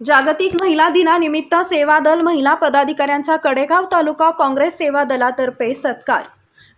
जागतिक महिला दिनानिमित्त सेवा दल महिला पदाधिकाऱ्यांचा कडेगाव तालुका काँग्रेस सेवा दलातर्फे सत्कार.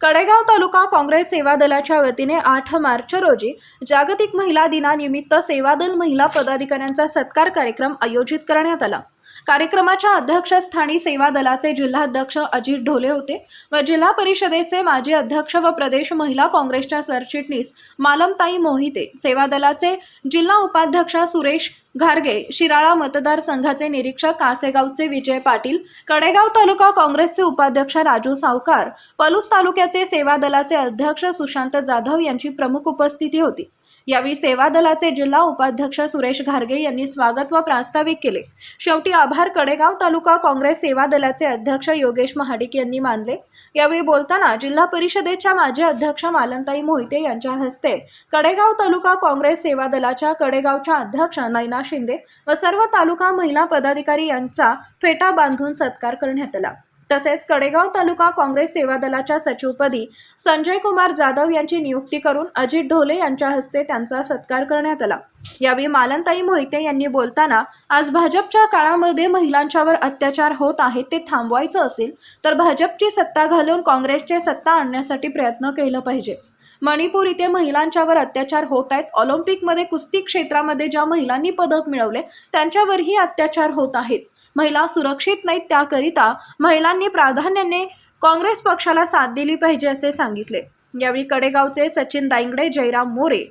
कडेगाव तालुका काँग्रेस सेवा दलाच्या वतीने आठ मार्च रोजी जागतिक महिला दिनानिमित्त सेवा दल महिला पदाधिकाऱ्यांचा सत्कार कार्यक्रम आयोजित करण्यात आला. कार्यक्रमाच्या अध्यक्षस्थानी सेवा दलाचे जिल्हाध्यक्ष अजित ढोले होते व जिल्हा परिषदेचे माजी अध्यक्ष व प्रदेश महिला काँग्रेसच्या सरचिटणीस मालमताई मोहिते सेवा दलाचे जिल्हा उपाध्यक्ष सुरेश घारगे शिराळा मतदारसंघाचे निरीक्षक कासेगावचे विजय पाटील कडेगाव तालुका काँग्रेसचे उपाध्यक्ष राजू सावकार पलूस तालुक्याचे सेवा दलाचे अध्यक्ष सुशांत जाधव यांची प्रमुख उपस्थिती होती. यावेळी सेवा दलाचे जिल्हा उपाध्यक्ष सुरेश घारगे यांनी स्वागत व प्रास्ताविक केले. शेवटी आभार कडेगाव तालुका काँग्रेस सेवा दलाचे अध्यक्ष योगेश महाडिक यांनी मानले. यावेळी बोलताना जिल्हा परिषदेच्या माजी अध्यक्ष मालनताई मोहिते यांच्या हस्ते कडेगाव तालुका काँग्रेस सेवा दलाच्या कडेगावच्या अध्यक्ष नैना शिंदे व सर्व तालुका महिला पदाधिकारी यांचा फेटा बांधून सत्कार करण्यात आला. तसेच कडेगाव तालुका काँग्रेस सेवा दलाच्या सचिवपदी संजय कुमार जाधव यांची नियुक्ती करून अजित ढोले यांच्या हस्ते त्यांचा सत्कार करण्यात आला. यावेळी मालनताई मोहिते यांनी बोलताना आज भाजपच्या काळामध्ये महिलांच्यावर अत्याचार होत आहेत ते थांबवायचं असेल तर भाजपची सत्ता घालून काँग्रेसचे सत्ता आणण्यासाठी प्रयत्न केलं पाहिजे. मणिपूर इथे महिलांच्यावर अत्याचार होत आहेत. ऑलिम्पिकमध्ये कुस्ती क्षेत्रामध्ये ज्या महिलांनी पदक मिळवले त्यांच्यावरही अत्याचार होत आहेत. महिला सुरक्षित नाहीत त्याकरिता महिलांनी प्राधान्याने काँग्रेस पक्षाला साथ दिली पाहिजे असे सांगितले. यावेळी कडेगावचे सचिन दायंगडे जयराम मोरे.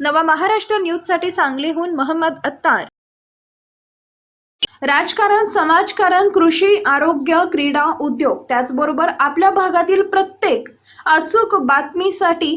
नवा महाराष्ट्र न्यूजसाठी सांगलीहून महम्मद अत्तार. राजकारण समाजकारण कृषी आरोग्य क्रीडा उद्योग त्याचबरोबर आपल्या भागातील प्रत्येक अचूक बातमीसाठी